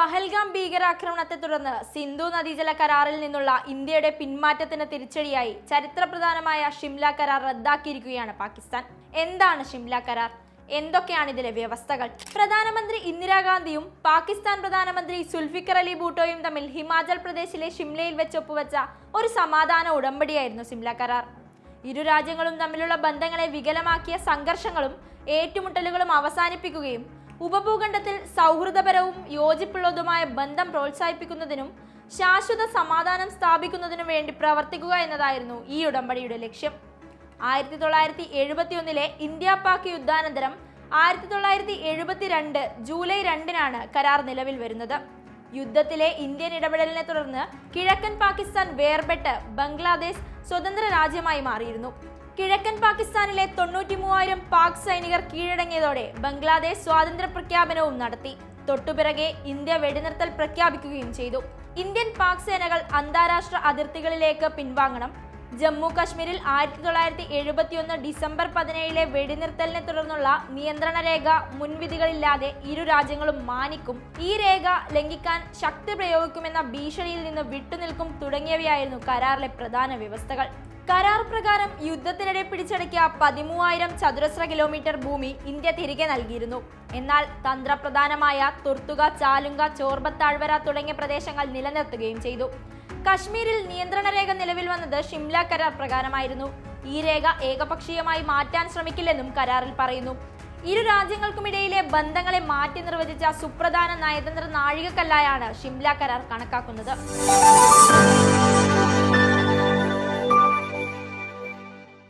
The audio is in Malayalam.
പഹൽഗാം ഭീകരാക്രമണത്തെ തുടർന്ന് സിന്ധു നദീജല കരാറിൽ നിന്നുള്ള ഇന്ത്യയുടെ പിന്മാറ്റത്തിന് തിരിച്ചടിയായി ചരിത്രപ്രധാനമായ ഷിംല കരാർ റദ്ദാക്കിയിരിക്കുകയാണ് പാകിസ്ഥാൻ. എന്താണ് ഷിംല കരാർ? എന്തൊക്കെയാണ് ഇതിലെ വ്യവസ്ഥകൾ? പ്രധാനമന്ത്രി ഇന്ദിരാഗാന്ധിയും പാകിസ്ഥാൻ പ്രധാനമന്ത്രി സുൽഫിക്കർ അലി ഭൂട്ടോയും തമ്മിൽ ഹിമാചൽ പ്രദേശിലെ ഷിംലയിൽ വെച്ച് ഒപ്പുവെച്ച ഒരു സമാധാന ഉടമ്പടിയായിരുന്നു ഷിംല കരാർ. ഇരു രാജ്യങ്ങളും തമ്മിലുള്ള ബന്ധങ്ങളെ വികലമാക്കിയ സംഘർഷങ്ങളും ഏറ്റുമുട്ടലുകളും അവസാനിപ്പിക്കുകയും ഉപഭൂഖണ്ഡത്തിൽ സൗഹൃദപരവും യോജിപ്പുള്ളതുമായ ബന്ധം പ്രോത്സാഹിപ്പിക്കുന്നതിനും ശാശ്വത സമാധാനം സ്ഥാപിക്കുന്നതിനും വേണ്ടി പ്രവർത്തിക്കുക എന്നതായിരുന്നു ഈ ഉടമ്പടിയുടെ ലക്ഷ്യം. ആയിരത്തി തൊള്ളായിരത്തി എഴുപത്തി ഒന്നിലെ ഇന്ത്യ പാക് യുദ്ധാനന്തരം ആയിരത്തി തൊള്ളായിരത്തി എഴുപത്തിരണ്ട് ജൂലൈ രണ്ടിനാണ് കരാർ നിലവിൽ വരുന്നത്. യുദ്ധത്തിലെ ഇന്ത്യൻ ഇടപെടലിനെ തുടർന്ന് കിഴക്കൻ പാകിസ്ഥാൻ വേർപെട്ട് ബംഗ്ലാദേശ് സ്വതന്ത്ര രാജ്യമായി മാറിയിരുന്നു. കിഴക്കൻ പാകിസ്ഥാനിലെ തൊണ്ണൂറ്റി മൂവായിരം പാക് സൈനികർ കീഴടങ്ങിയതോടെ ബംഗ്ലാദേശ് സ്വാതന്ത്ര്യ പ്രഖ്യാപനവും നടത്തി. തൊട്ടുപിറകെ ഇന്ത്യ വെടിനിർത്തൽ പ്രഖ്യാപിക്കുകയും ചെയ്തു. ഇന്ത്യൻ പാക് സേനകൾ അന്താരാഷ്ട്ര അതിർത്തികളിലേക്ക് പിൻവാങ്ങണം. ജമ്മു കശ്മീരിൽ ആയിരത്തി തൊള്ളായിരത്തി എഴുപത്തിയൊന്ന് ഡിസംബർ പതിനേഴിലെ വെടിനിർത്തലിനെ തുടർന്നുള്ള നിയന്ത്രണ രേഖ മുൻവിധികളില്ലാതെ ഇരു രാജ്യങ്ങളും മാനിക്കും. ഈ രേഖ ലംഘിക്കാൻ ശക്തി പ്രയോഗിക്കുമെന്ന ഭീഷണിയിൽ നിന്ന് വിട്ടുനിൽക്കും തുടങ്ങിയവയായിരുന്നു കരാറിലെ പ്രധാന വ്യവസ്ഥകൾ. കരാർ പ്രകാരം യുദ്ധത്തിനിടെ പിടിച്ചടക്കിയ പതിമൂവായിരം ചതുരശ്ര കിലോമീറ്റർ ഭൂമി ഇന്ത്യ തിരികെ നൽകിയിരുന്നു. എന്നാൽ തന്ത്രപ്രധാനമായ തുർത്തുക ചാലുങ്ക ചോർബത്താഴ്വര തുടങ്ങിയ പ്രദേശങ്ങൾ നിലനിർത്തുകയും ചെയ്തു. കശ്മീരിൽ നിയന്ത്രണ രേഖ നിലവിൽ വന്നത് ഷിംല കരാർ പ്രകാരമായിരുന്നു. ഈ രേഖ ഏകപക്ഷീയമായി മാറ്റാൻ ശ്രമിക്കില്ലെന്നും കരാറിൽ പറയുന്നു. ഇരു രാജ്യങ്ങൾക്കുമിടയിലെ ബന്ധങ്ങളെ മാറ്റി നിർവചിച്ച സുപ്രധാന നയതന്ത്ര നാഴികക്കല്ലായാണ് ഷിംല കരാർ കണക്കാക്കുന്നത്.